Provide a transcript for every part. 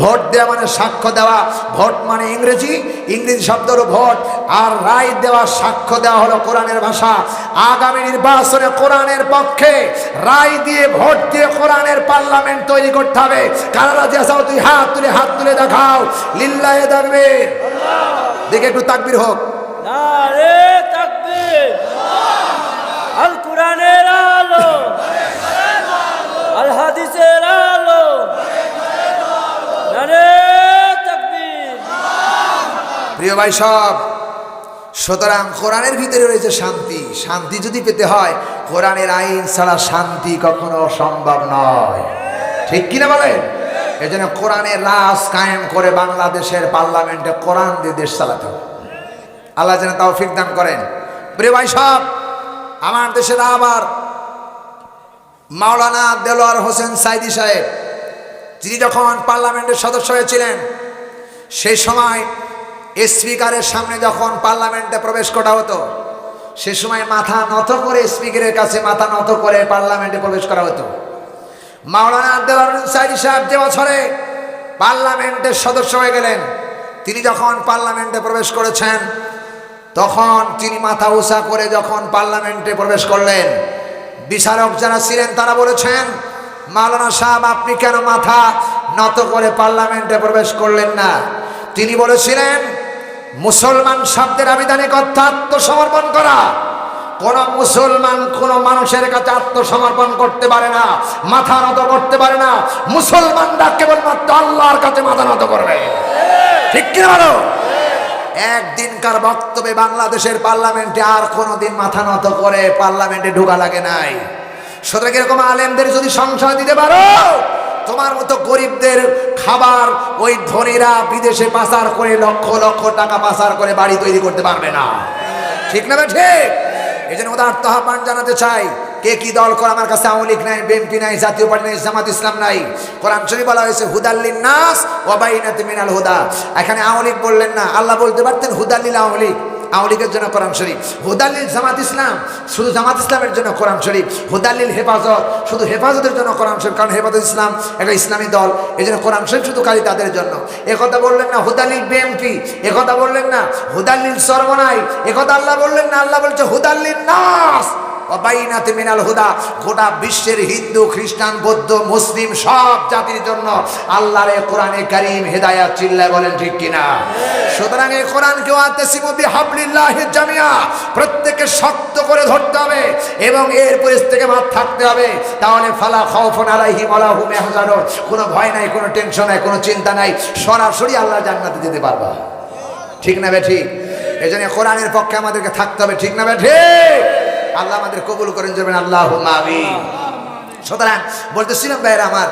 Vote দেওয়া মানে সাক্ষ্য দেওয়া। ভোট মানে ইংরেজি ইংরেজি শব্দ হলো ভোট। আর রায় দেওয়া, সাক্ষ্য দেওয়া হলো কোরআনের ভাষা। আগামী নির্বাচনে কোরআনের পক্ষে রায় দিয়ে ভোট দিয়ে কোরআনের পার্লামেন্ট তৈরি করতে হবে। কানাডা যে তুই হাত তুলে হাত তুলে দেখাও। লিল্লাহে দেখবে দেখে একটু তাকবির হোক। আল কোরআনের আলো আল। হাদিসের আলো। প্রিয় ভাই সব। সুতরাং কোরআনের ভিতরে রয়েছে শান্তি। শান্তি যদি পেতে হয়, কোরআনের আইন ছাড়া শান্তি কখনো সম্ভব নয়। ঠিক কিনা বলেন? এই জন্য কোরআনের রাজ কায়েম করে বাংলাদেশের পার্লামেন্টে কোরআন দিয়ে দেশ চালাতে হবে। আল্লাহ যেন তাও দান করেন। প্রিয় ভাই সব, আমার দেশের আবার মাওলানা দেলোয়ার হোসেন সাইদি সাহেব, যিনি যখন পার্লামেন্টের সদস্য হয়েছিলেন, সেই সময় স্পিকারের সামনে যখন পার্লামেন্টে প্রবেশ করা হতো, সে সময় মাথা নত করে স্পিকারের কাছে মাথা নত করে পার্লামেন্টে প্রবেশ করা হতো। মাওলানা আব্দুল সাইদি সাহেব যে বছরে পার্লামেন্টের সদস্য হয়ে গেলেন, তিনি যখন পার্লামেন্টে প্রবেশ করেছেন, তখন তিনি মাথা উঁচা করে যখন পার্লামেন্টে প্রবেশ করলেন, বিচারক যারা ছিলেন তারা বলেছেন, মাওলানা সাহেব, আপনি কেন মাথা নত করে পার্লামেন্টে প্রবেশ করলেন না? তিনি বলেছিলেন মুসলমান শব্দের আবিধানিক অর্থ আত্মসমর্পণ করা। কোন মুসলমান কোন মানুষের কাছে আত্মসমর্পণ করতে পারে না, মাথা নত করতে পারে না। মুসলমানরা কেবলমাত্র আল্লাহর কাছে মাথা নত করবে। ঠিক কিনা বলো? একদিনকার বক্তব্যে বাংলাদেশের পার্লামেন্টে আর কোনোদিন মাথা নত করে পার্লামেন্টে ঢোকা লাগে নাই। সুতরাং এরকম আলেমদের যদি সংশয় দিতে পারো তোমার মতো গরিবদের খাবার ওই ধনীরা বিদেশে পাচার করে লক্ষ লক্ষ টাকা পাচার করে বাড়ি তৈরি করতে পারবে না। ঠিক না ঠিক? এই জন্য উদার্ত আহ্বান জানাতে চাই, কে কি দল করে আমার কাছে আওয়ামী লীগ নাই, বিএনপি নাই, জাতীয় পার্টি নাই, জামাত ইসলাম নাই। কোরআন শরীফ বলা হয়েছে হুদাল্লিন নাস ওয়াবাইনাতে মিনাল হুদা। এখানে আওয়ামী লীগ বললেন না, আল্লাহ বলতে পারতেন হুদাল্লিল আওয়ামী লীগ। আওয়ামী জন্য কোরআন শরীফ। হুদালিল জামাত ইসলাম, শুধু জামাত ইসলামের জন্য কোরআন শরীফ। হুদালিল হেফাজত, শুধু হেফাজতের জন্য কোরআন শরীফ। কারণ হেফাজত ইসলাম একটা ইসলামী দল এই জন্য কোরআন শরীফ শুধু কালি তাদের জন্য। একথা বললেন না হুদালিল বিএমপি একথা বললেন না হুদালিল সর্বনাই একথা আল্লাহ বললেন না, আল্লাহ বলছে হুদাল্লিল নাস। অবাইনাতে মিনাল হুদা, গোটা বিশ্বের হিন্দু, খ্রিস্টান, বৌদ্ধ, মুসলিম সব জাতির জন্য আল্লাহর এ কোরআনে কারিম হেদায়াত চিল্লায় বলেন ঠিক কিনা? সুতরাং এই কোরআন কেউ আত্মসিমবি হাবলিল্লাহ জামিয়া প্রত্যেকে শক্ত করে ধরতে হবে এবং এর পরিস থেকে মাত থাকতে হবে। তাহলে ফালা খাউফুন আলাইহিম ওয়া লাহুম ইয়াহজানুন। কোনো ভয় নাই, কোনো টেনশন নাই, কোনো চিন্তা নাই। সরাসরি আল্লাহ জান্নাতে যেতে পারবা। ঠিক না বে ঠিক? এই জন্য কোরআনের পক্ষে আমাদেরকে থাকতে হবে, ঠিক না বে ঠিক? আল্লাহ আমাদের কবুল করেন যাবেন আল্লাহ সুতরাং বলতেছিলাম ভাইয়ের আমার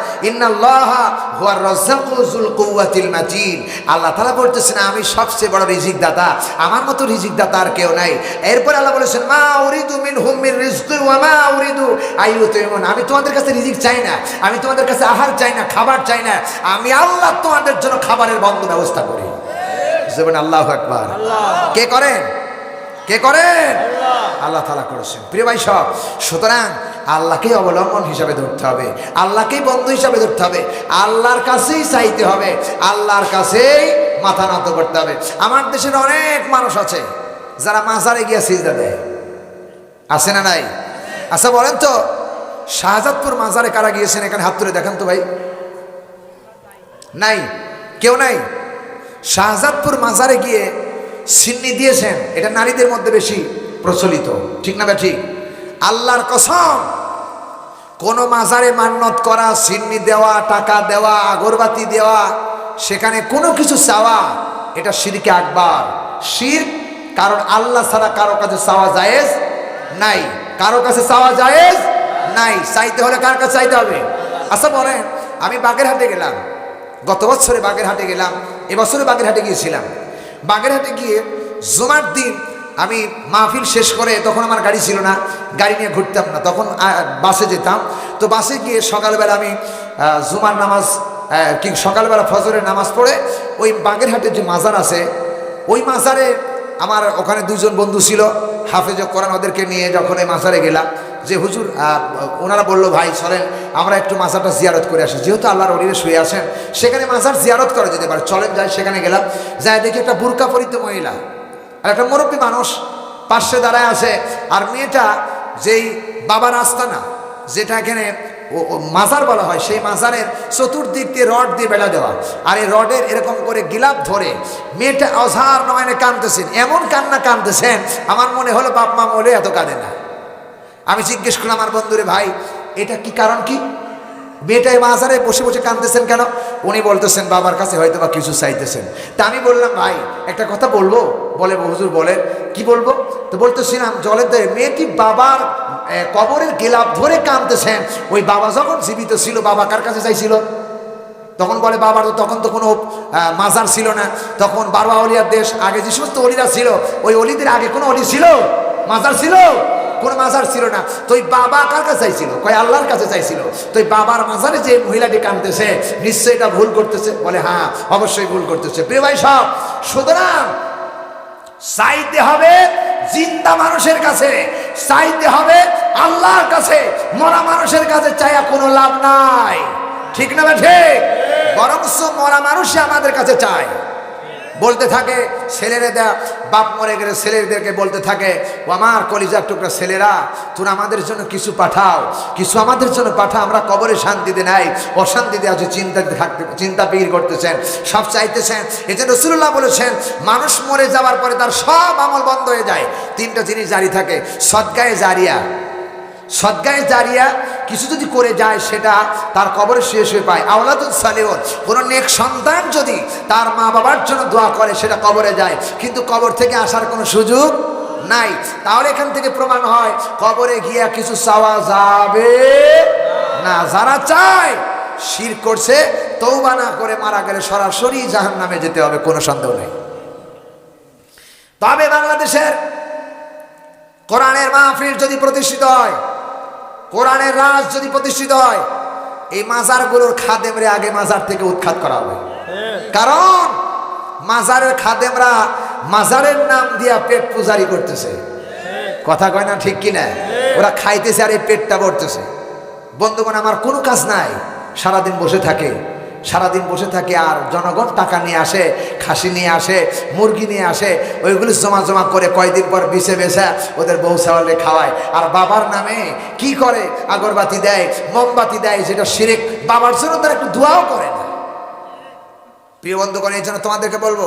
মাতিন আল্লাহ তাআলা বলতেছেন আমি সবচেয়ে বড় রিজিক দাতা আমার মতো রিজিক দাতা আর কেউ নাই। এরপর আল্লাহ বলেছেন মা উরিদু মিন হুম মিন রিজকি মা উরিদু। আইয়ুতিমুন আমি তোমাদের কাছে রিজিক চাই না। আমি তোমাদের কাছে আহার চাই না খাবার চাই না। আমি আল্লাহ তোমাদের জন্য খাবারের বন্ধ ব্যবস্থা করি। আল্লাহ আকবার। কে করেন? কে করেন? আল্লাহ তালা করেছেন। প্রিয় ভাই সব, সুতরাং আল্লাহকেই অবলম্বন হিসাবে ধরতে হবে, আল্লাহকেই বন্ধু হিসাবে ধরতে হবে, আল্লাহর কাছেই চাইতে হবে, আল্লাহর কাছেই মাথা নত করতে হবে। আমার দেশের অনেক মানুষ আছে, যারা মাজারে গিয়ে সিজদা দেয়। আছে না নাই? আচ্ছা বলেন তো, শাহজাদপুর মাজারে কারা গিয়েছেন? এখানে হাত তুলে দেখান তো ভাই। নাই? কেউ নাই? শাহজাদপুর মাজারে গিয়ে সিন্নি দিয়েছেন। এটা নারীদের মধ্যে বেশি প্রচলিত। ঠিক না ঠিক আল্লাহর কসম, কোন মাজারে মান্নত করা, সিন্নি দেওয়া, টাকা দেওয়া, আগরবাতি দেওয়া, সেখানে কোনো কিছু চাওয়া, এটা শিরকে আকবার। শির, কারণ আল্লাহ ছাড়া কারও কাছে চাওয়া জায়েজ নাই। কারও কাছে চাওয়া জায়েজ নাই। চাইতে হলে কার কাছে চাইতে হবে? আচ্ছা বলেন, আমি বাগেরহাটে গেলাম। গত বছরে বাগেরহাটে গেলাম এবছরে বাগেরহাটে গিয়েছিলাম। বাগেরহাটে গিয়ে জুমার দিন আমি মাহফিল শেষ করে তখন আমার গাড়ি ছিল না, গাড়ি নিয়ে ঘুরতাম না। তখন বাসে যেতাম। তো বাসে গিয়ে সকালবেলা আমি জুমার নামাজ কি সকালবেলা ফজরের নামাজ পড়ে ওই বাগেরহাটের যে মাজার আছে, ওই মাজারে আমার ওখানে দুজন বন্ধু ছিল, হাফেজ কোরআন ওদেরকে নিয়ে যখন এই মাসারে গেলাম, যে হুজুর ওনারা বলল, ভাই, চলেন, আমরা একটু মাজারটা জিয়ারত করে আসি। যেহেতু আল্লাহর অলিরে শুয়ে আসেন সেখানে মাজার জিয়ারত করা যেতে পারে। চলেন যাই, সেখানে গেলাম, যাই দেখি একটা বুরকা পরিত মহিলা, আর একটা মুরব্বী মানুষ পাশে দাঁড়ায় আছে। আর মেয়েটা যেই বাবার আস্তানা, যেটা এখানে মাজার বলা হয়, সেই মাজারের চতুর্দিক দিয়ে রড দিয়ে বেড়া দেওয়া। আর এই রডের এরকম করে গিলাপ ধরে মেয়েটা অঝার নয়নে কাঁদতেছেন। এমন কান্না কাঁদতেছেন, আমার মনে হলো বাপ মা বলে এত কাঁদে না। আমি জিজ্ঞেস করলাম, আমার বন্ধুরে ভাই, এটা কি কারণ কি? মেয়েটাই মাজারে বসে বসে কাঁদতেছেন কেন? উনি বলতেছেন, বাবার কাছে হয়তো বা কিছু চাইতেছেন। তা আমি বললাম, ভাই, একটা কথা বলব? বলে, হুজুর বলে কি বলব? তো বলতেছিলাম, জলের দেয় মেয়েটি বাবার কবরের গেলাপ ধরে কাঁদতেছেন? ওই বাবা যখন জীবিত ছিল, বাবা কার কাছে চাইছিল? তখন বলে, বাবার তো তখন তো কোনো মাজার ছিল না। তখন বারবা অলিয়ার দেশ, আগে যে সমস্ত অলিরা ছিল, ওই অলিদের আগে কোনো অলি ছিল? মাজার ছিল? কোনো মাজার ছিল না। তো বাবা কার কাছে চাইছিল? কয়, আল্লাহর কাছে চাইছিল। তো বাবার মাজারে যে মহিলাটি কাঁদতেছে, নিশ্চয়ই এটা ভুল করতেছে। বলে হ্যাঁ অবশ্যই ভুল করতেছে। প্রিয় ভাই, সব। সুতরাং চাইতে হবে জিন্দা মানুষের কাছে, চাইতে হবে আল্লাহর কাছে। মরা মানুষের কাছে চাইয়া কোনো লাভ নাই। ঠিক না ঠিক? বরং মরা মানুষই আমাদের কাছে চায়। বলতে থাকে, ছেলেরা দেয়া, বাপ মরে গেলে ছেলেদেরকে বলতে থাকে ও আমার কলিজার টুকরা ছেলেরা, তোরা আমাদের জন্য কিছু পাঠাও, কিছু আমাদের জন্য পাঠা আমরা কবরে শান্তিতে নাই, অশান্তিতে আছে চিন্তা থাকতে, চিন্তা বিক্রি করতেছেন, সব চাইতেছেন। এই জন্য রসুল্লাহ বলেছেন, মানুষ মরে যাওয়ার পরে তার সব আমল বন্ধ হয়ে যায়। তিনটা জিনিস জারি থাকে, সদ্গায়ে জারিয়া সদ্গায়ে জারিয়া কিছু যদি করে যায়, সেটা তার কবরে শেষ হয়ে পায়। আওলাদুল সালেহন কোনো নেক সন্তান যদি তার মা বাবার জন্য দোয়া করে, সেটা কবরে যায়। কিন্তু কবর থেকে আসার কোনো সুযোগ নাই। তাহলে এখান থেকে প্রমাণ হয়, কবরে গিয়া কিছু চাওয়া যাবে না। যারা চায়, শির করছে তৌবা না করে মারা গেলে সরাসরি জাহান নামে যেতে হবে, কোনো সন্দেহ নেই। তবে বাংলাদেশের কোরআনের মাহফিল যদি প্রতিষ্ঠিত হয় কোরআনের রাজ যদি প্রতিষ্ঠিত হয়, এই মাজারগুলোর খাদেমরে আগে মাজার থেকে উৎখাত করা হবে। কারণ, মাজারের খাদেমরা মাজারের নাম দিয়া পেট পূজারি করতেছে। কথা কয় না ঠিক কিনা? ওরা খাইতেছে আর এই পেটটা ভরতেছে। বন্ধুগণ, আমার কোনো কাজ নাই। সারাদিন বসে থাকে। সারাদিন বসে থাকে আর জনগণ টাকা নিয়ে আসে, খাসি নিয়ে আসে, মুরগি নিয়ে আসে, ওইগুলি জমা জমা করে কয়দিন পর বিছে বেছে ওদের বউ সাওয়ালে খাওয়ায়। আর বাবার নামে কি করে আগরবাতি দেয়, মোমবাতি দেয়, যেটা শিরেক বাবার জন্য তারা একটু দোয়াও করে না। প্রিয় বন্ধুগণ, এই জন্য তোমাদেরকে বলব,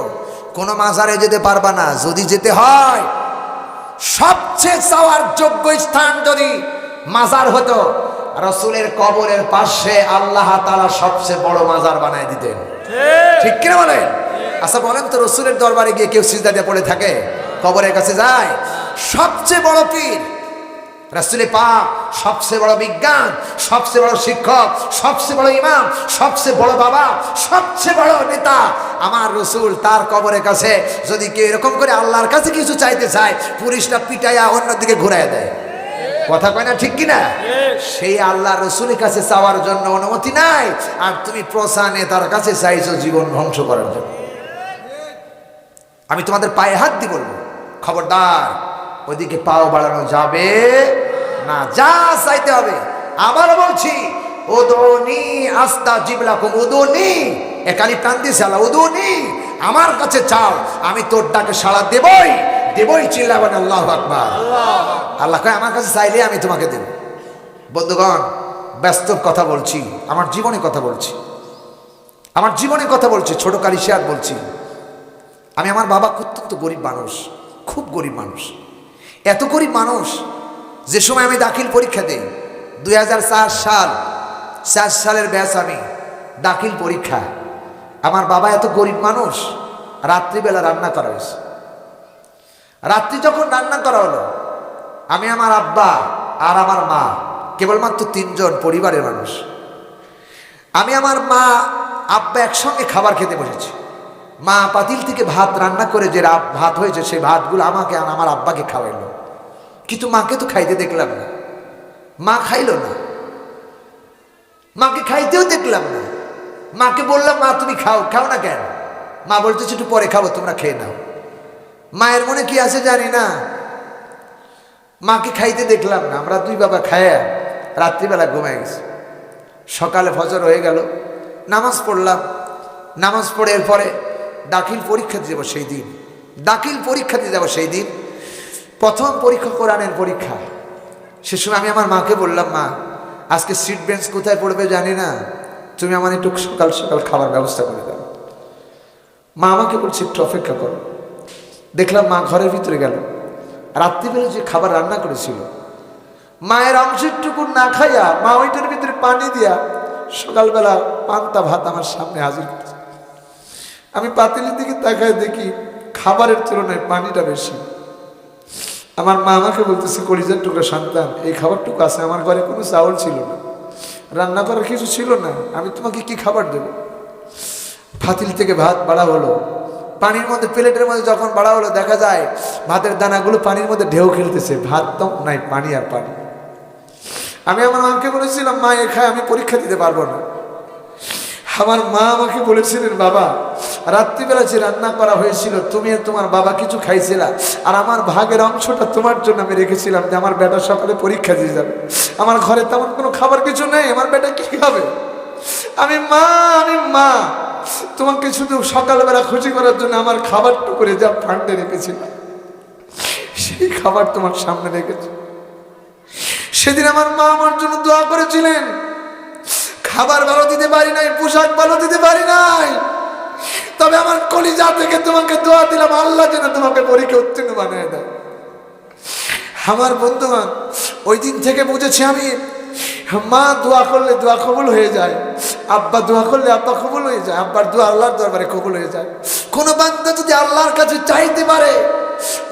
কোনো মাজারে যেতে পারবা না, যদি যেতে হয়, সবচেয়ে চাওয়ার যোগ্য স্থান যদি মাজার হতো রসুলের কবরের পাশে আল্লাহ তালা সবচেয়ে বড় মাজার বানায় দিতেন। ঠিক। কিনা বলেন? আচ্ছা বলেন তো রসুলের দরবারে গিয়ে কেউ সিজদা দিয়ে পড়ে থাকে? কবরের কাছে যায়? সবচেয়ে বড় পীর রাসুলে পাক সবচেয়ে বড় বিজ্ঞান সবচেয়ে বড় শিক্ষক সবচেয়ে বড় ইমাম সবচেয়ে বড় বাবা সবচেয়ে বড় নেতা। আমার রসুল তার কবরের কাছে যদি কেউ এরকম করে আল্লাহর কাছে কিছু চাইতে চায় পুলিশটা পিটাইয়া অন্যদিকে ঘুরাই দেয়। কথা কয় না ঠিক কিনা? সেই আল্লাহ রসুলের কাছে চাওয়ার জন্য অনুমতি নাই। আর তুমি প্রসা নেতার কাছে চাইছো জীবন ধ্বংস করার জন্য। আমি তোমাদের পায়ে হাত দিয়ে বলব খবরদার ওইদিকে পাও বাড়ানো যাবে না যা চাইতে হবে। আবার বলছি ওদনি আস্তা জিবলা কুম উদনি একালি প্রাণ দিয়েছে আল্লাহ উদনি আমার কাছে চাও আমি তোর ডাকে সাড়া দেবই দেবই চিল্লাবেন আল্লাহ আকবার। আল্লাহ কয় আমার কাছে চাইলে আমি তোমাকে দেব। বন্ধুগণ, ব্যস্ত কথা বলছি, আমার জীবনে কথা বলছি। আমার জীবনে কথা বলছি, ছোট কালিশিয়ার বলছি। আমি আমার বাবা অত্যন্ত গরিব মানুষ, খুব গরিব মানুষ। এত গরিব মানুষ যে সময় আমি দাখিল পরীক্ষা দিই দু হাজার চার সাল, চার সালের ব্যাস আমি দাখিল পরীক্ষা। আমার বাবা এত গরিব মানুষ, রাত্রিবেলা রান্না করা হয়েছে। রাত্রি যখন রান্না করা হলো, আমি আমার আব্বা আর আমার মা কেবলমাত্র তিনজন পরিবারের মানুষ। আমি আমার মা, আব্বা একসঙ্গে খাবার খেতে বসেছি। মা পাতিল থেকে ভাত রান্না করে যে ভাত হয়েছে, সেই ভাতগুলো আমাকে আর আমার আব্বাকে খাওয়াইলো। কিন্তু মাকে তো খাইতে দেখলাম না। মা খাইলো না। মাকে খাইতেও দেখলাম না। মাকে বললাম, মা, তুমি খাও খাও না কেন? মা বলতেছে, একটু পরে খাব, তোমরা খেয়ে নাও। মায়ের মনে কি আছে জানি না। মাকে খাইতে দেখলাম না। আমরা দুই বাবা খায়া রাত্রিবেলা ঘুমায় গেছি। সকালে ফজর হয়ে গেল, নামাজ পড়লাম। নামাজ পড়ে এরপরে দাখিল পরীক্ষা দিয়ে যাব সেই দিন। দাখিল পরীক্ষা দিয়ে যাব সেই দিন। প্রথম পরীক্ষা কোরআনের পরীক্ষা। সে সময় আমি আমার মাকে বললাম, মা, আজকে সিট বেঞ্চ কোথায় পড়বে জানি না। তুমি আমার একটু সকাল সকাল খাবার ব্যবস্থা করে দাও। মা আমাকে বলছে, একটু অপেক্ষা করো। দেখলাম মা ঘরের ভিতরে গেল। রাত্রিবেলা যে খাবার রান্না করেছিল মায়ের অংশটুকু না খাইয়া মা ওইটার ভিতরে পানি দিয়া সকালবেলা পান্তা ভাত আমার সামনে হাজির করেছে। আমি পাতিলের দিকে তাকায় দেখি খাবারের তুলনায় পানিটা বেশি। আমার মা আমাকে বলতেছে, কলিজার টুকরা সন্তান, এই খাবারটুকু আছে, আমার ঘরে কোনো চাউল ছিল না। রান্না করার কিছু ছিল না, আমি তোমাকে কি খাবার দেবো? ফাতিল থেকে ভাত বাড়া হলো। পানির মধ্যে, প্লেটের মধ্যে যখন বাড়া হলো, দেখা যায় ভাতের দানাগুলো পানির মধ্যে ঢেউ খেলতেছে। ভাত তো নাই, পানি আর পানি। আমি আমার মাকে বলেছিলাম, মা, এ খায়, আমি পরীক্ষা দিতে পারব না। আমার মা আমাকে বলেছিলেন, বাবা, রাত্রিবেলা যে রান্না করা হয়েছিল, তুমি আর তোমার বাবা কিছু খাইছিলা, আর আমার ভাগের অংশটা তোমার জন্য আমি রেখেছিলাম যে আমার বেটা সকালে পরীক্ষা দিয়ে যাবে। আমার ঘরে তেমন কোনো খাবার কিছু নেই, আমার বেটা কি খাবে? আমি, মা আমি, মা, তোমাকে শুধু সকালবেলা খুশি করার জন্য আমার খাবারটু করে যা ফান্ডে রেখেছিলাম। সেই খাবার তোমার সামনে রেখেছি। সেদিন আমার মা আমার জন্য দোয়া করেছিলেন। খাবার ভালো দিতে পারি নাই, পোশাক ভালো দিতে পারি নাই। তবে আমার কলিজা থেকে তোমাকে দোয়া দিলাম, আল্লাহ যেন তোমাকে পরীক্ষা উত্তীর্ণ বানিয়ে দেয়। আমার বন্ধুগণ, ওই দিন থেকে বুঝেছি আমি, মা দোয়া করলে দোয়া কবুল হয়ে যায়, আব্বা দোয়া করলে আব্বা কবুল হয়ে যায়, আব্বার দোয়া আল্লাহর দরবারে কবুল হয়ে যায়। কোনো বান্দা যদি আল্লাহর কাছে চাইতে পারে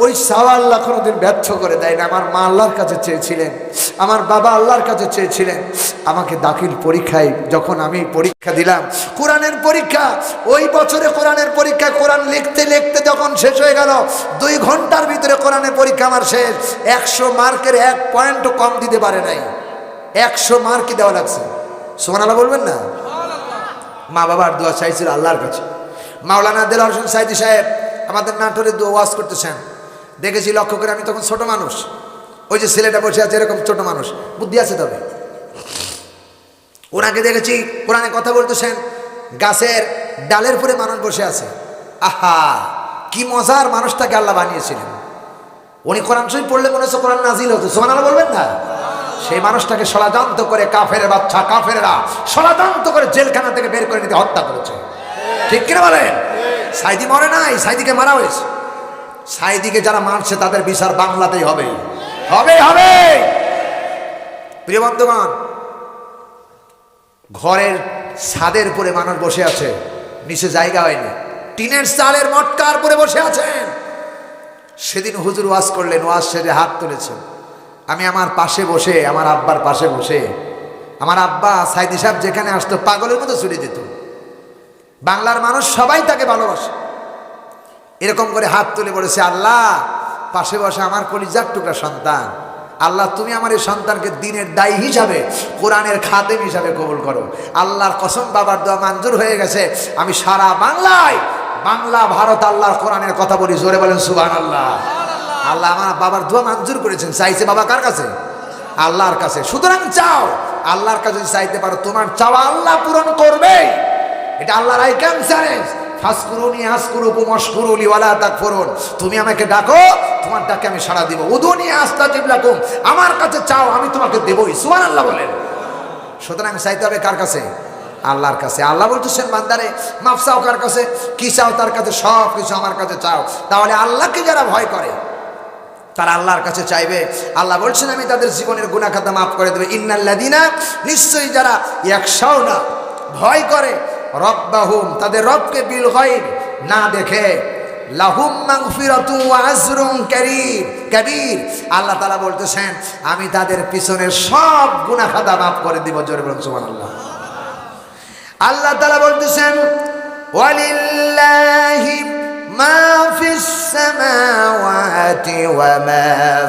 ওই সাওয়া আল্লাহ কোনোদিন ব্যর্থ করে দেয় না আমার মা আল্লাহর কাছে চেয়েছিলেন, আমার বাবা আল্লাহর কাছে চেয়েছিলেন, আমাকে দাখিল পরীক্ষায় যখন আমি পরীক্ষা দিলাম, কোরআনের পরীক্ষা, ওই বছরে কোরআনের পরীক্ষা, কোরআন লিখতে লিখতে যখন শেষ হয়ে গেল, দুই ঘণ্টার ভিতরে কোরআনের পরীক্ষা আমার শেষ। একশো মার্কের এক পয়েন্টও কম দিতে পারে নাই। একশো মার্কই দেওয়া লাগছে? সোমান আল্লাহ বলবেন না? মা বাবার দোয়া চাইছিল আল্লাহর কাছে। মাওলানা দেল হোসেন সাইদি সাহেব আমাদের নাটোরে দোয়া ওয়াজ করতেছেন। দেখেছি, লক্ষ্য করে আমি তখন ছোট মানুষ। ওই যে ছেলেটা বসে আছে এরকম ছোট মানুষ। বুদ্ধি আছে তবে। ওনাকে দেখেছি, কোরআনে কথা বলতেছেন, গাছের ডালের পরে মানুষ বসে আছে। আহা, কি মজার মানুষটাকে আল্লাহ বানিয়েছিলেন। উনি কোরআন শরীফ পড়লে মনে হচ্ছে কোরআন নাজিল হতো। সোমান বলবেন না? সেই মানুষটাকে ষড়যন্ত্র করে কাফের বাচ্চা কাফেরা ষড়যন্ত্র করে জেলখানা থেকে বের করে নিতে হত্যা করেছে। ঠিক কিনা বলেন? সাইদি মরে নাই, সাইদিকে মারা হয়েছে। সাইদিকে যারা মারছে, তাদের বিচার বাংলাতেই হবে। হবে হবে! প্রিয় বন্ধুগণ, ঘরের ছাদের উপরে মানুষ বসে আছে, নিচে জায়গা হয়নি। টিনের চালের মটকার পরে বসে আছেন। সেদিন হুজুর ওয়াজ করলেন, ওয়াজ সেরে হাত তুলেছেন। আমি আমার পাশে বসে, আমার আব্বার পাশে বসে, আমার আব্বা সাইদি সাহেব যেখানে আসতো, পাগলের মতো ছুটে যেত বাংলার মানুষ সবাই তাকে ভালোবাসে। এরকম করে হাত তুলে বলেছে, আল্লাহ, পাশে বসে আমার কলিজার টুকরা সন্তান। আল্লাহ, তুমি আমার এই সন্তানকে দিনের দায়ী হিসাবে, কোরআনের খাদেম হিসাবে কবুল করো। আল্লাহর কসম, বাবার দোয়া মঞ্জুর হয়ে গেছে। আমি সারা বাংলায়, বাংলা, ভারত আল্লাহর কোরআনের কথা বলি, জোরে বলেন সুবান আল্লাহ আল্লাহ আমার বাবার দোয়া মঞ্জুর করেছেন। চাইছে বাবা কার কাছে? আল্লাহর কাছে। সুতরাং চাও, আল্লাহর কাছে চাইতে পারো, তোমার চাওয়া আল্লাহ পূরণ করবে এটা আল্লাহর আই চ্যালেঞ্জ ফাসকুরুনি আসকুরুকুম অশকুরুলি ওয়ালা তাকফুরুন। তুমি আমাকে ডাকো, তোমার ডাকে আমি সাড়া দিব। উদুনি আস্তাজিব লাকুম। আমার কাছে চাও, আমি তোমাকে দেবই। সুবহানাল্লাহ বলেন। সুতরাং চাইতে হবে কার কাছে? আল্লাহর কাছে। আল্লাহ বলতেছেন, বান্দারে, মাফ চাও কার কাছে? কি চাও তার কাছে? সব কিছু আমার কাছে চাও। তাহলে আল্লাহকে যারা ভয় করে, তারা আল্লাহর কাছে চাইবে। আল্লাহ বলছেন, আমি তাদের জীবনের গুণাখাতা মাফ করে দেবে। ইন্নাল্লাদিনা নিশ্চয়ই যারা একশাও না, ভয় করে রব্বাহুম, তাদের রবকে বিল হয় না দেখে। লাহুম আল্লাহ তাআলা বলতেছেন, আমি তাদের পিছনে সব গুনাহ খাতা মাফ করে দিব। জোরে আল্লাহ তাআলা বলতেছেন সামাওয়াতি ওয়া মা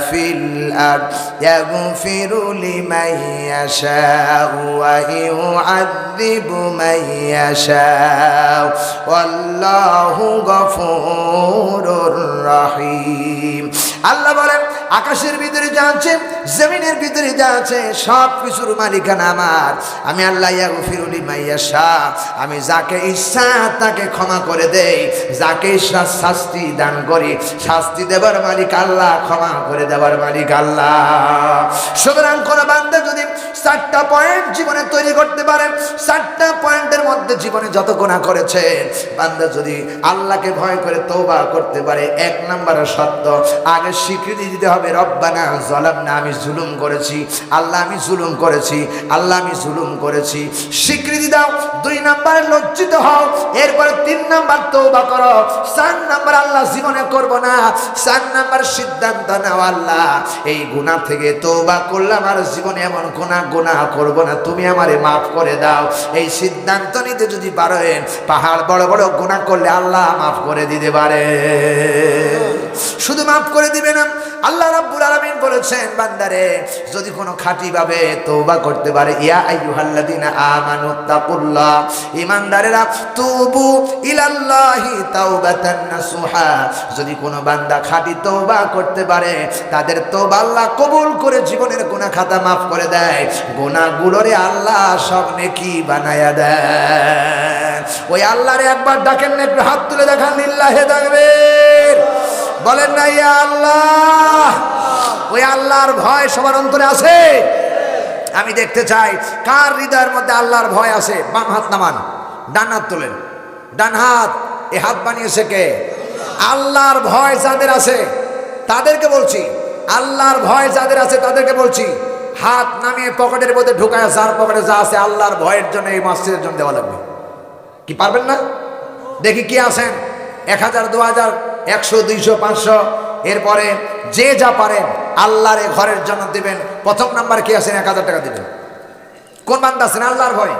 ফিল আরদ ইয়াগফিরু লিমান ইয়াশাউ ওয়া ইউআযযিবু মান ইয়াশাউ। ওয়াল্লাহু গফুরুর রহিম। আল্লাহ বলেন, আকাশের ভিতরে যা আছে, জমিনের ভিতরে যা আছে সব কিছুর মালিকানা আমার। আমি আল্লাহ ইয়াগফিরুলি মাইয়া শাহ আমি যাকে ইচ্ছা তাকে ক্ষমা করে দেই, যাকে শাস্তি দান করে। শাস্তি দেবার মালিক আল্লাহ, ক্ষমা করে দেবার মালিক আল্লাহ। সুতরাং কোন বান্দা যদি চারটা পয়েন্ট জীবনে তৈরি করতে পারেন চারটা পয়েন্টের মধ্যে জীবনে যত গুণা করেছে, বান্দা যদি আল্লাহকে ভয় করে তৌবা করতে পারে, এক নম্বরের সত্য, আগে স্বীকৃতি দিতে হবে, রব্বানা জলাম না আমি জুলুম করেছি, আল্লাহ আমি জুলুম করেছি, আল্লাহ আমি জুলুম করেছি। স্বীকৃতি দাও, দুই নাম্বারে লজ্জিত হও, এরপরে তিন নাম্বার তৌবা করো, চার নাম্বার আল্লাহ জীবনে করব না, চার নাম্বার সিদ্ধান্ত নাও আল্লাহ। এই গুনাহ থেকে তৌবা করলাম আর জীবনে এমন গুনাহ গুনাহ করব না, তুমি আমারে মাফ করে দাও। এই সিদ্ধান্ত নিতে যদি পারেন, পাহাড় বড় বড় গুণা করলে আল্লাহ মাফ করে দিতে পারে। শুধু মাফ করে দিবে না। আল্লাহ রাব্বুল আলামিন বলেছেন, বান্দারে, যদি কোনো খাঁটি ভাবে তওবা করতে পারে, ইয়া আইয়ুহাল্লাযিনা আমানু তাকুল্লাহ, ঈমানদারেরা, তুবু ইলাল্লাহি তাওবাতান নাসুহা। যদি কোনো বান্দা খাঁটি তওবা করতে পারে, তাদের তওবা আল্লাহ কবুল করে জীবনের গুনাহ খাতা মাফ করে দেয়। গুনাহগুলোরে আল্লাহ সব নেকি বানায়া দেয়। ওই আল্লাহরে একবার ডাকেন না, একটু হাত তুলে দেখান লিল্লাহে তাকবীর বলেন না, ইয়া আল্লাহ। ওই আল্লাহর ভয় সবার অন্তরে আছে? আমি দেখতে চাই, কার হৃদয়ের মধ্যে আল্লাহর ভয় আছে? বাম হাত নামান, ডান হাত তোলেন। ডান হাত, এ হাত বানিয়েছে কে? আল্লাহর ভয় যাদের আছে, তাদেরকে বলছি। আল্লাহর ভয় যাদের আছে, তাদেরকে বলছি। হাত নামিয়ে পকেটের মধ্যে ঢুকায়, যার পকেটে যা আছে, আল্লাহর ভয়ের জন্য এই মাসের জন্য দেওয়া লাগবে। কি পারবেন না? দেখি কি আছেন? এক হাজার, দু হাজার একশো, দুইশো, পাঁচশো। এরপরে যে যা পারেন আল্লাহর ঘরের জন্য দিবেন। প্রথম নাম্বার কি আছেন এক হাজার টাকা দিবেন। কোন বান্দা আছেন? আল্লাহর ভয়।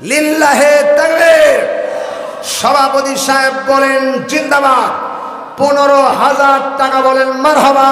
লিল্লাহে তাকবীর। সভাপতি সাহেব বলেন, জিন্দাবাদ। পনেরো হাজার টাকা বলেন, মারহাবা।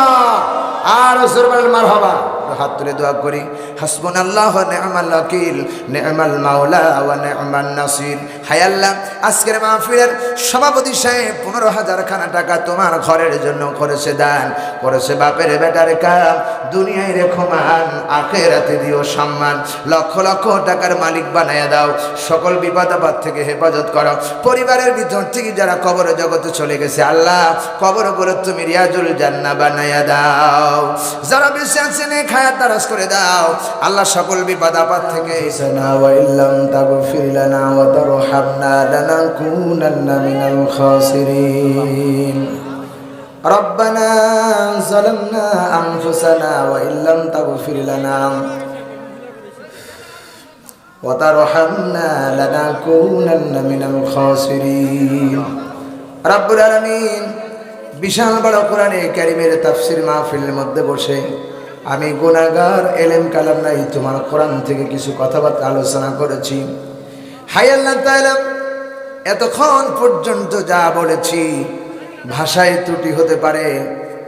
আর রসুল বলেন, মারহাবা। হাত তুলে দোয়া করি। হাসবুন আল্লাহ নেমাল ওয়াকিল, নেমাল মাওলা ওয়া নেমান নাসির। হায় আল্লাহ, আজকের মাহফিলের সভাপতি সাহেব পনেরো হাজার খানা টাকা তোমার ঘরের জন্য করেছে দান, করেছে বাপের বেটার কাম, দুনিয়ায় রেখো মান, আখেরাতে দিও সম্মান। লক্ষ লক্ষ টাকার মালিক বানায়া দাও, সকল বিপদ আপদ থেকে হেফাজত করো। পরিবারের ভিতর থেকে যারা কবর জগতে চলে গেছে, আল্লাহ কবর করে তুমি রিয়াজুল জান্না বানায়া দাও। যারা বেঁচে আছেন এই খায়াত দারাজ করে দাও আল্লাহ সকল বিপদ আপদ থেকে সানা ওয়া ইল্লাম তাগফির লানা ওয়া তারহামনা লানাকুনান্না মিনাল খাসিরিন ربنا ظلمنا أنفسنا وإن لم تغفر لنا وترحمنا لنكونن من الخاسرين رب العالمين বিশাল বড় কোরআনে কারিমের তাফসির মাহফিলের মধ্যে বসে আমি গুনাগার এলেম কালাম নাই, তোমার কোরআন থেকে কিছু কথাবার্তা আলোচনা করেছি। হাই আল্লাহ তাআলা, এতক্ষণ পর্যন্ত যা বলেছি ভাষায় ত্রুটি হতে পারে,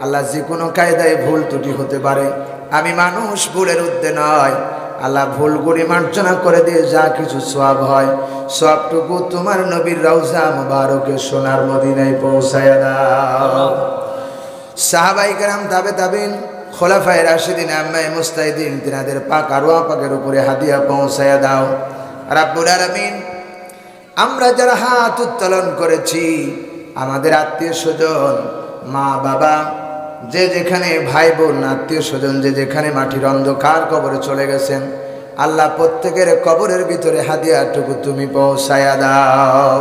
আল্লাহ যে কোনো কায়দায় ভুল ত্রুটি হতে পারে। আমি মানুষ, ভুলের উদ্দে নয়। আল্লাহ ভুল করে মার্জনা করে দিয়ে যা কিছু সব হয় সবটুকু তোমার নবীর রওজা মুবারকে সোনার মদিনায় পৌঁছায় দাও। সাহাবাই কেরাম তাবে তাবিন খোলাফায় রাশিদিন আম্মাই মুস্তাহিদিন, তিনাদের পাক আরোয়া পাকের উপরে হাদিয়া পৌঁছায়া দাও। রাব্বুল আলামিন, আমরা যারা হাত উত্তোলন করেছি, আমাদের আত্মীয় স্বজন, মা, বাবা, যে যেখানে ভাই বোন, আত্মীয় স্বজন যে যেখানে মাটির অন্ধকার কবরে চলে গেছেন, আল্লাহ প্রত্যেকের কবরের ভিতরে হাদিয়াটুকু তুমি পৌঁছায়া দাও।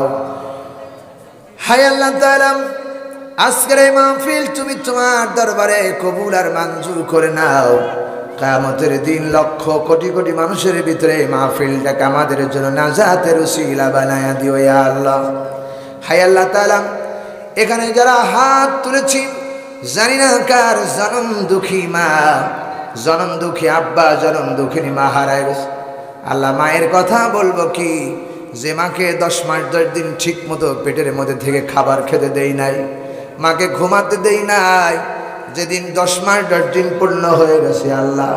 হাই আল্লাহ তাআলা আজকের এই মাহফিল তুমি তোমার দরবারে কবুল আর মঞ্জুর করে নাও। কামতের দিন লক্ষ কোটি কোটি মানুষের ভিতরে মাহফিলটাকে আমাদের জন্য নাজাতের উসিলা বানায়া দিও আল্লাহ। হাই আল্লাহ তাআলা, এখানে যারা হাত তুলেছি, জানি না কার জনম দুঃখী মা, জনম দুঃখী আব্বা, জনম দুঃখিনী মা, হারায় গেছে। আল্লাহ মায়ের কথা বলব কি, যে মাকে দশ মাস দশ দিন ঠিক মতো পেটের মধ্যে থেকে খাবার খেতে দেই নাই মাকে ঘুমাতে দেই নাই। যেদিন দশ মাস দশ দিন পূর্ণ হয়ে গেছে, আল্লাহ।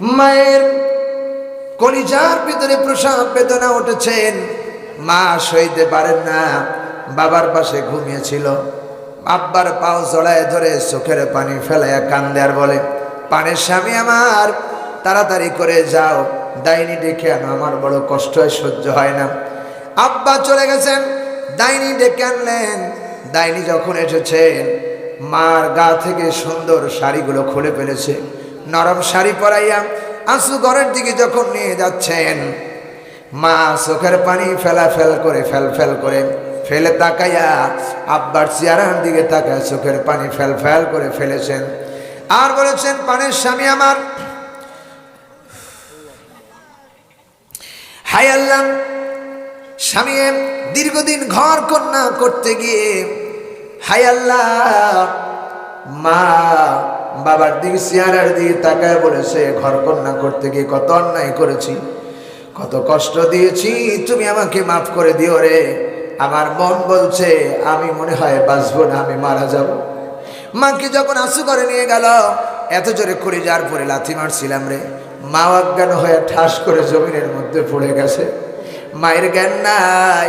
মায়ের কলিজার ভিতরে প্রসাব বেদনা উঠেছেন। মা সইতে পারেন না, বাবার পাশে ঘুমিয়েছিল। আব্বার পাও জড়ায় ধরে চোখের পানি ফেলাইয়া কান্দে আর বলে, পানের স্বামী আমার, তাড়াতাড়ি করে যাও। ডাইনি ডেকে আনো, আমার বড় কষ্ট সহ্য হয় না। আব্বা চলে গেছেন, ডাইনি ডেকে আনলেন। ডাইনি যখন এসেছেন, মার গা থেকে সুন্দর শাড়িগুলো খুলে ফেলেছে। নরম শাড়ি পরাইয়া আঁসু ঘরের দিকে যখন নিয়ে যাচ্ছেন, মা চোখের পানি ফেলা ফেল করে ফেল ফেল করে ফেলে তাকাইয়া আব্বার চেয়ারার দিকে তাকায় চোখের পানি ফেল ফেল করে ফেলেছেন। আর বলেছেন, পানের স্বামী আমার। হাই আল্লাহ স্বামী দীর্ঘদিন ঘর কন্যা করতে গিয়ে হাই আল্লাহ, মা বাবার দিকে চেয়ারার দিকে তাকায় বলেছে ঘর কন্যা করতে গিয়ে কত অন্যায় করেছি, কত কষ্ট দিয়েছি, তুমি আমাকে মাফ করে দিও রে। আমার মন বলছে, আমি মনে হয় বাঁচবো না, আমি মারা যাব। মাকে যখন আঁসু করে নিয়ে গেল, এত জোরে করে যার পরে লাথি মারছিলাম রে। মা অজ্ঞান হয়ে ঠাস করে জমিনের মধ্যে পড়ে গেছে। মায়ের জ্ঞান নাই।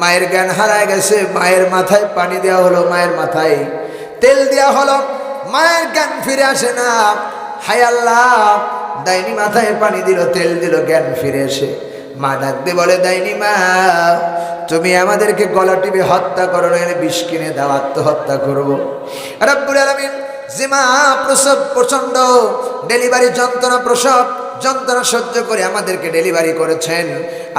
মায়ের জ্ঞান হারায় গেছে, মায়ের মাথায় পানি দেওয়া হলো, মায়ের মাথায় তেল দেওয়া হলো। মায়ের জ্ঞান ফিরে আসে না। হায় আল্লাহ, ডাইনি মাথায় পানি দিল, তেল দিল, জ্ঞান ফিরে এসে। মা ডাকতে বলে দাইনি মা, তুমি আমাদেরকে গলা টিপে হত্যা করো না বিষ কিনে দাও, আত্মহত্যা করব। রব্বুল আলমিন যে মা প্রসব প্রচণ্ড। ডেলিভারি যন্ত্রণা, প্রসব যন্ত্রণা সহ্য করে আমাদেরকে ডেলিভারি করেছেন।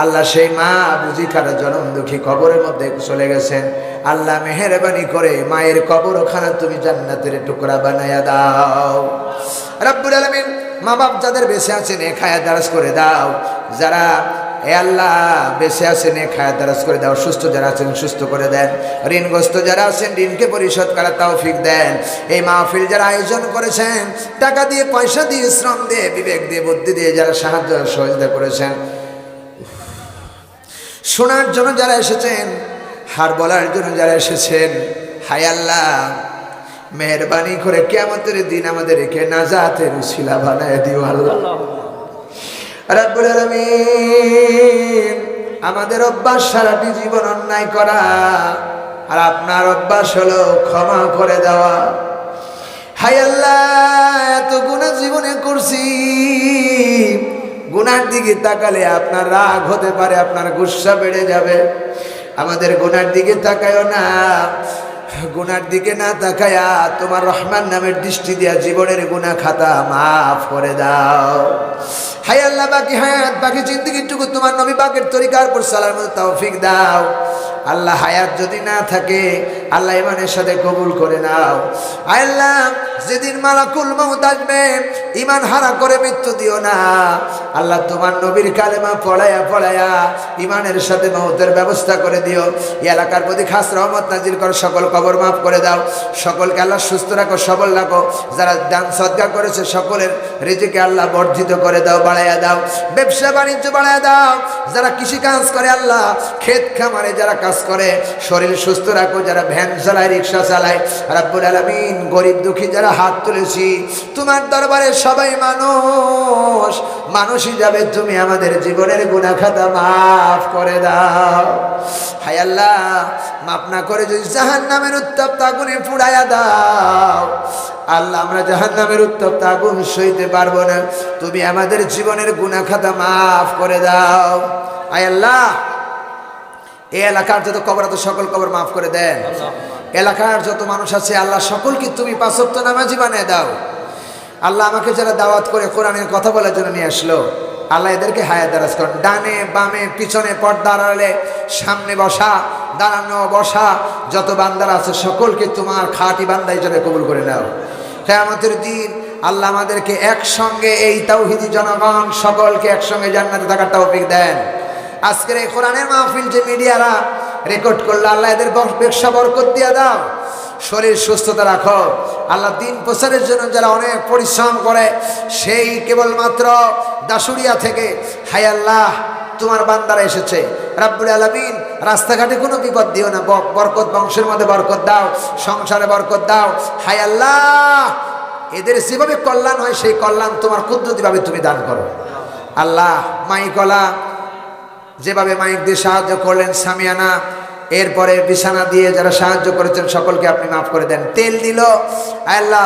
আল্লাহ সেই মা বুঝি কারও জনম দুঃখী কবরের মধ্যে চলে গেছেন। আল্লাহ মেহরবানি করে মায়ের কবর ওখানে তুমি জান্নাতের টুকরা বানায়া দাও। রাব্বুল আলমিন মা বাপ যাদের বেঁচে আছেন, এ খায়া দারাজ করে দাও। যারা এ আল্লাহ, বেঁচে আছেন, এ খায়া দারাজ করে দাও, সুস্থ যারা আছেন, সুস্থ করে দেন। ঋণগ্রস্ত যারা আছেন, ঋণকে পরিশোধ করার তৌফিক দেন। এই মাহফিল যারা আয়োজন করেছেন, টাকা দিয়ে, পয়সা দিয়ে, শ্রম দিয়ে, বিবেক দিয়ে, বুদ্ধি দিয়ে যারা সাহায্য, সহযোগিতা করেছেন শোনার জন্য যারা এসেছেন, হার বলার জন্য যারা এসেছেন, হায় আল্লাহ, মেহরবানি করে কেমতের দিন আমাদের একে নাজাতের উশিলা বানায় দিও আল্লাহ। আমাদের অভ্যাস সারাটি জীবন অন্যায় করা, আর আপনার অভ্যাস হলো ক্ষমা করে দেওয়া। হাই আল্লাহ, এত গুণা জীবনে করছি। গুনার দিকে তাকালে আপনার রাগ হতে পারে, আপনার গুসা বেড়ে যাবে। আমাদের গুনার দিকে তাকায়ও না। গুনার দিকে না তাকায়া তোমার রহমান নামের দৃষ্টি দিয়া জীবনের গুণা খাতা মাফ করে দাও। হাই আল্লাহ, বাকি হায়াত, বাকি জিন্দিগিটুকু তোমার নবী বাকের তরিকার পর সালার মতো তৌফিক দাও। আল্লাহ হায়াত যদি না থাকে, আল্লাহ ইমানের সাথে কবুল করে নাও। আল্লাহ, যেদিন মালাকুল মৌত আসবে ইমান হারা করে মৃত্যু দিও না। আল্লাহ তোমার নবীর কালেমা পড়ায়া পড়ায়া ইমানের সাথে মৌতের ব্যবস্থা করে দিও। এলাকার প্রতি খাস রহমত নাজির করো, সকল কবর মাফ করে দাও। সকলকে আল্লাহ সুস্থ রাখো, সবল রাখো। যারা দান সদ্গা করেছে, সকলের রেজেকে আল্লাহ বর্ধিত করে দাও, বাড়াইয়া দাও। ব্যবসা বাণিজ্য বাড়াইয়া দাও। যারা কৃষি কাজ করে, আল্লাহ ক্ষেত খামারে যারা কাজ করে, শরীর সুস্থ রাখো, যারা ভ্যান চালায়, রিক্সা চালায়, রাব্বুল আলামিন, গরিব দুঃখী যারা হাত তুলেছি, তোমার দরবারে সবাই মানুষ, মানুষই যাবে, তুমি আমাদের জীবনের গুণা খাতা মাফ করে দাও। হায় আল্লাহ, মাফ না করে যদি জাহান নামের উত্তপ্ত আগুনে পুড়াইয়া দাও। আল্লাহ, আমরা জাহান নামের উত্তপ্ত আগুন সইতে পারব না, তুমি আমাদের জীবনের গুণা খাতা মাফ করে দাও। আয় আল্লাহ এই এলাকার যত কবর আছে সকল কবর মাফ করে দেন। এলাকার যত মানুষ আছে আল্লাহ সকলকে তুমি পাঁচত্ব নামাজি বানিয়ে দাও। আল্লাহ আমাকে যারা দাওয়াত করে কোরআনের কথা বলার জন্য নিয়ে আসলো আল্লাহ এদেরকে হায়াত দারাজ করেন। ডানে বামে পিছনে পর্দা আড়ালে সামনে বসা দাঁড়ানো বসা যত বান্দার আছে সকলকে তোমার খাঁটি বান্দা হিসেবে কবুল করে নাও। কেয়ামতের দিন আল্লাহ আমাদেরকে একসঙ্গে এই তাওহিদি জনগণ সকলকে একসঙ্গে জান্নাতে থাকার তৌফিক দেন। আজকের এই কোরআনের মাহফিল যে মিডিয়ারা রেকর্ড করল, আল্লাহ এদের ব্যবসা বরকত দিয়ে দাও। শরীর সুস্থতা রাখো। আল্লাহ দিন প্রচারের জন্য যারা অনেক পরিশ্রম করে, সেই কেবলমাত্র দাসুরিয়া থেকে হাই আল্লাহ, তোমার বান্দারা এসেছে। রাব্বুল আলামিন, রাস্তাঘাটে কোনো বিপদ দিও না। বরকত, বংশের মধ্যে বরকত দাও, সংসারে বরকত দাও। হাই আল্লাহ, এদের যেভাবে কল্যাণ হয়, সেই কল্যাণ তোমার কুদরতিভাবে তুমি দান করো। আল্লাহ, মাইকলা যেভাবে মাইক দিয়ে সাহায্য করলেন সামিয়ানা, এরপরে বিছানা দিয়ে যারা সাহায্য করেছেন সকলকে আপনি মাফ করে দেন। তেল দিল, আল্লাহ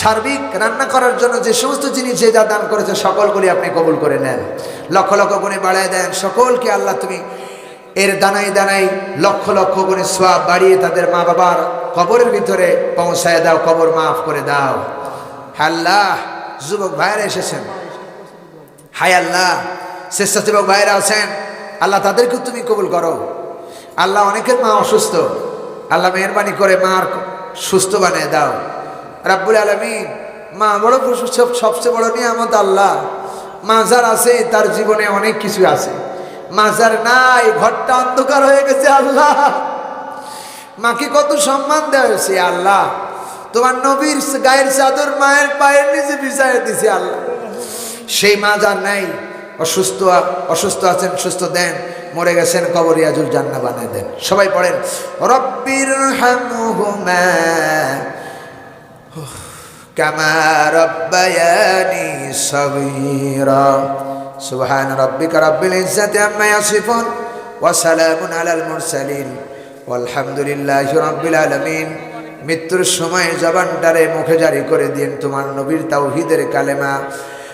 সার্বিক রান্না করার জন্য যে সমস্ত জিনিস যে যা দান করেছে সকলগুলি আপনি কবুল করে নেন। লক্ষ লক্ষ গুণে বাড়ায় দেন, সকলকে আল্লাহ তুমি এর দানাই দানাই লক্ষ লক্ষ গুণে সোয়াব বাড়িয়ে তাদের মা বাবার কবরের ভিতরে পৌঁছায় দাও, কবর মাফ করে দাও। আল্লাহ, যুবক ভাইয়েরা এসেছেন। হায় আল্লাহ স্বেচ্ছাসেবক ভাইয়েরা আছেন। আল্লাহ তাদেরকেও তুমি কবুল করো। আল্লাহ অনেকের মা অসুস্থ। আল্লাহ মেহরবানি করে মার সুস্থ বানিয়ে দাও। রাব্বুল আলমিন, মা বড় সব সবচেয়ে বড় নিয়ে নিয়ামত আল্লাহ। মাজার আছে, তার জীবনে অনেক কিছু আছে। মাজার নাই, ঘরটা অন্ধকার হয়ে গেছে আল্লাহ। মাকে কত সম্মান দেওয়া হয়েছে আল্লাহ। তোমার নবীর গায়ের চাদর মায়ের পায়ের নিচে বিছায় দিছে আল্লাহ। সেই মাজার নাই অসুস্থ অসুস্থ আছেন, সুস্থ দেন, মরে গেছেন কবরিয়াজুল জান্না বানিয়ে দেন। সবাই পড়েন, রব্বির ওয়া মুরসালিন মৃত্যুর সময় জবানটারে মুখে জারি করে দিন, তোমার নবীর তাওহীদের কালেমা